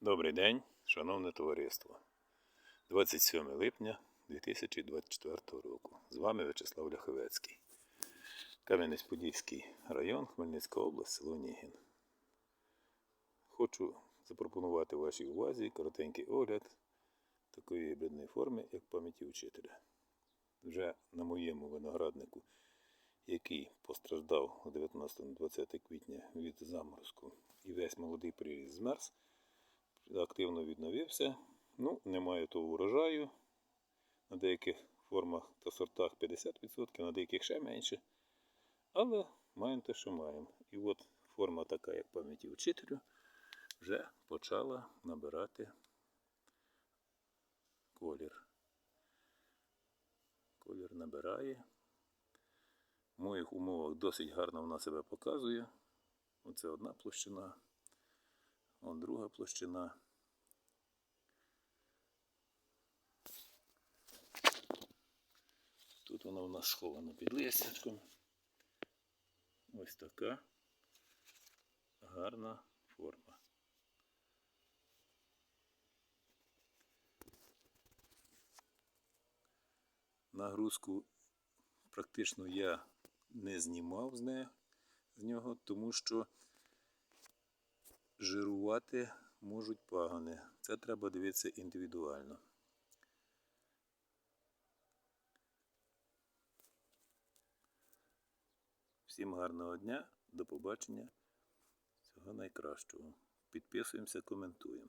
Добрий день, шановне товариство. 27 липня 2024 року. З вами В'ячеслав Ляховецький. Кам'янець-Подільський район, Хмельницька область, село Нігін. Хочу запропонувати вашій увазі коротенький огляд такої гібридної форми, як пам'яті учителя. Вже на моєму винограднику, який постраждав у 19-20 квітня від заморозку і весь молодий приріст змерз, активно відновився. Ну, немає того урожаю. На деяких формах та сортах 50%, на деяких ще менше. Але маємо те, що маємо. І от форма така, як пам'яті вчителю, вже почала набирати колір. Колір набирає. В моїх умовах досить гарно вона себе показує. Оце одна площина. Вон друга площина. Тут вона у нас схована під листячком. Ось така гарна форма. Нагрузку практично я не знімав з нього, тому що жирувати можуть пагани. Це треба дивитися індивідуально. Всім гарного дня, до побачення. Всього найкращого. Підписуємося, коментуємо.